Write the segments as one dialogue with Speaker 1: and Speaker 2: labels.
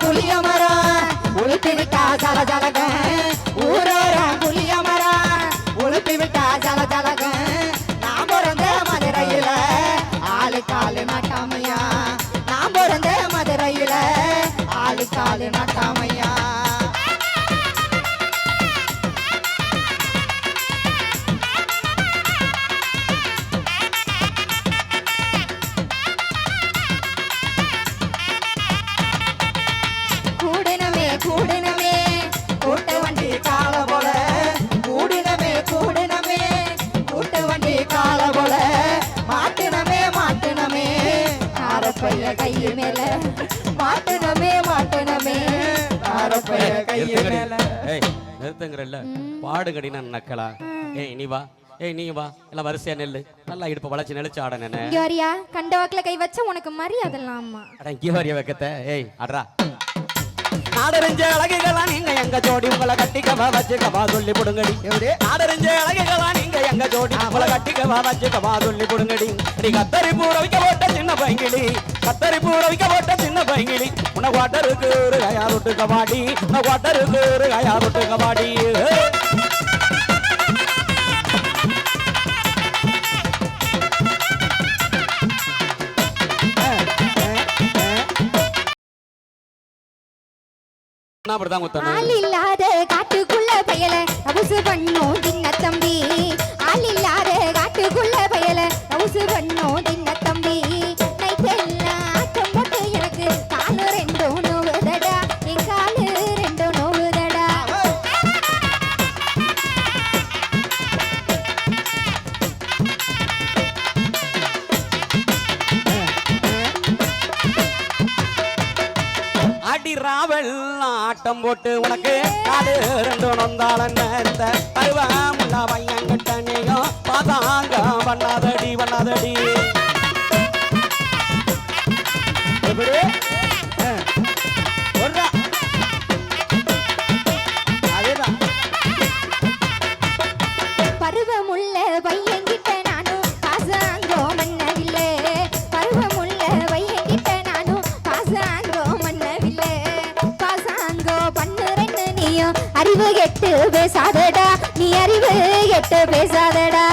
Speaker 1: புளிய மரம் உளுத்தி விட்டா ஜல ஜலக ஊரோரம் புளிய மரம் உளுத்தி விட்டா ஜல ஜலக நான் பிறந்த மதுரையில ஆளு காலு நட்டாமையா. நான் பிறந்த மதுரையில ஆளு காலு நட்டாமையா. ஆரப்பைய கைய மேல மாட்டினமே மாட்டினமே. ஆரப்பைய கைய
Speaker 2: நிறுத்துங்கடி.
Speaker 1: மேல.
Speaker 2: ஏய் நிறுத்துங்கிறல்ல நக்கலா. ஏய் நீ வா. ஏய் நீ வா. எல்லாம் வரிசையா நெல்லு. நல்லா இடுப்ப வளைச்சு நெளிச்சு ஆட நினை
Speaker 3: கண்ட வாக்குல கை வச்சா உனக்கு மரியாதை இல்லாமா?
Speaker 2: அட இங்கே வரிய வைக்கத்த? ஏய் அட்ரா நாடறிஞ்ச அழகுகளா நீங்க எங்க ஜோடி? உங்களை கட்டிக்கவா வச்சுக்கவா சொல்லி புடுங்கடி நாடறிஞ்ச அழகுகளா நீங்க எங்க ஜோடி? உங்களை கட்டிக்கவா வச்சுக்கவா சொல்லி புடுங்கடி நீ கத்தரி பூர வைக்க போட்ட சின்ன பைங்கிளி. கத்தரி பூர வைக்க போட்ட சின்ன பைங்கிளி. உன வாட்டருக்கு ஒரு கயா விட்டு கபாடி உன வாட்டருக்கு ஒரு கயா விட்டு கபாடி ஏய். நான் அப்படிதான் குத்தணும்
Speaker 3: ஆள் இல்லாத காட்டுக்குள்ள பயல. அவுசு பண்ணும் தின்ன தம்பி. ஆள் இல்லாத காட்டுக்குள்ள பயல. அவுசு பண்ணும் தின்ன வட்டம் போட்டு
Speaker 2: உனக்கு காடு ரெண்டு நொந்தாளன் பருவா முல்லா பையன் கட்டணியோ பாதாங்க பண்ணாதடி பண்ணாதடி
Speaker 3: பேசாதடா நீ அறிவு கெட்டு பேசாதடா.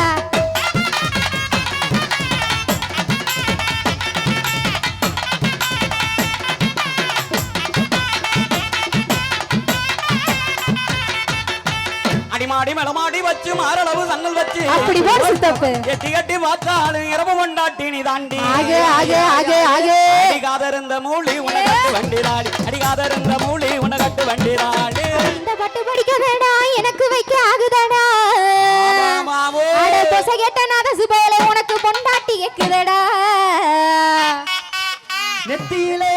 Speaker 2: அடிமாடி மெடமாடி வச்சு மாரளவு சங்கல் வச்சு.
Speaker 3: அப்படி போடு சித்தப்பு.
Speaker 2: எட்டி கட்டி பார்த்தாலும் இரவு கொண்டாட்டி நீ தாண்டி.
Speaker 3: ஆகு ஆகு ஆகு ஆகு.
Speaker 2: அடிகாதருந்த மூலி உன கட்டு வண்டிராடி அடிகாதருந்த மூலி உன கட்டு வண்டிராடி
Speaker 3: புடவைக்கு ஆகுதடா? தோசை கேட்ட நகசு போல உனக்கு
Speaker 1: நெத்தியிலே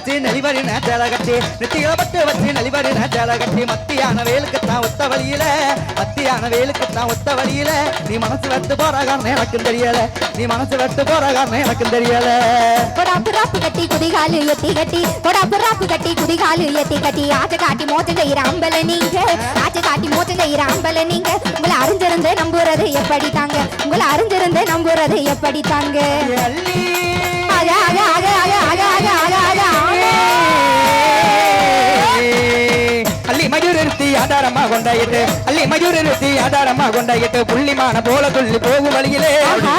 Speaker 1: வச்சு நெளிவரி நேச்சால கட்டி நெத்தியில பட்டு வச்சு நெளிவரி நேச்சால கட்டி மத்தியான வேலுக்கு தான் ஒத்த வழியில மத்தியான வேலுக்கு தான் ஒத்த வழியில. நீ மனசு வெட்டு போற காரணம் எனக்கும் தெரியல நீ மனசு வெட்டு போற காரணம் எனக்கும் தெரியல.
Speaker 3: கொடாப்பு ராப்பு கட்டி குதிகாலு எத்தி கட்டி கொடாப்பு ராப்பு கட்டி குதிகாலு எத்தி கட்டி ஆச்ச காட்டி மோச்சம் செய்யற அம்பல நீங்க ஆச்ச காட்டி மோச்சம் செய்யற அம்பல நீங்க. உங்களை அறிஞ்சிருந்து நம்புறது எப்படி தாங்க? உங்களை அறிஞ்சிருந்து நம்புறது எப்படி தாங்க?
Speaker 1: நிறுத்தி ஆதாரமா கொண்டாயிட்டு அள்ளி மயூர் நிறுத்தி ஆதாரமா கொண்டாயிட்டு புள்ளிமான போல துள்ளி போகும் வழியிலே.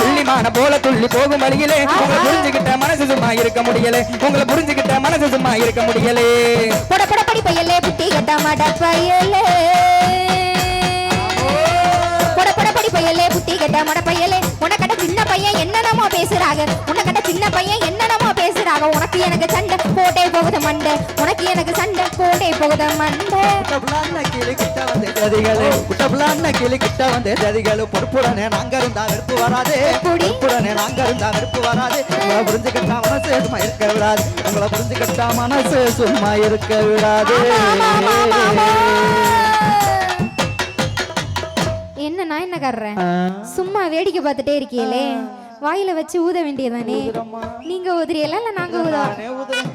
Speaker 1: புள்ளிமான போல துள்ளி போகும் வழியிலே உங்களை புரிஞ்சுகிட்ட மனசு சும்மா இருக்க முடியல உங்களை புரிஞ்சுகிட்ட மனசு சும்மா இருக்க முடியலே.
Speaker 3: பொட பொட படி பையலே புட்டி கட்ட பையலே. பொட பொட படி பையலே புட்டி கட்ட மட பையலே. உனக்கட்ட சின்ன பையன் என்னென்னமோ பேசுறாங்க. உனக்கட்ட சின்ன பையன் பேசுறாங்க உனக்கு எனக்கு சண்டை போட்டே போகுது மண்டை. உனக்கு எனக்கு சண்டை போட்டே போகுது மண்டை.
Speaker 1: குட்டபுலான கிளி கிட்ட வந்து ஜதிகளு. குட்டபுலான கிளி கிட்ட வந்து ஜதிகளு. பொறுப்புடனே நாங்க இருந்தா வெறுப்பு வராது? பொறுப்புடனே நாங்க இருந்தா வெறுப்பு வராது. உங்களை புரிஞ்சுக்கிட்டா மனசு சும்மா இருக்க விடாது. உங்களை புரிஞ்சுக்கிட்டா மனசு சும்மா இருக்க விடாது.
Speaker 3: என்ன நான் என்ன கர்றேன் சும்மா வேடிக்கை பார்த்துட்டே இருக்கீங்களே வாயில வச்சு ஊத வேண்டியதானே நீங்க ஊதுறீங்களா? இல்ல நாங்க ஊதா
Speaker 1: நானே ஊதுறேன்.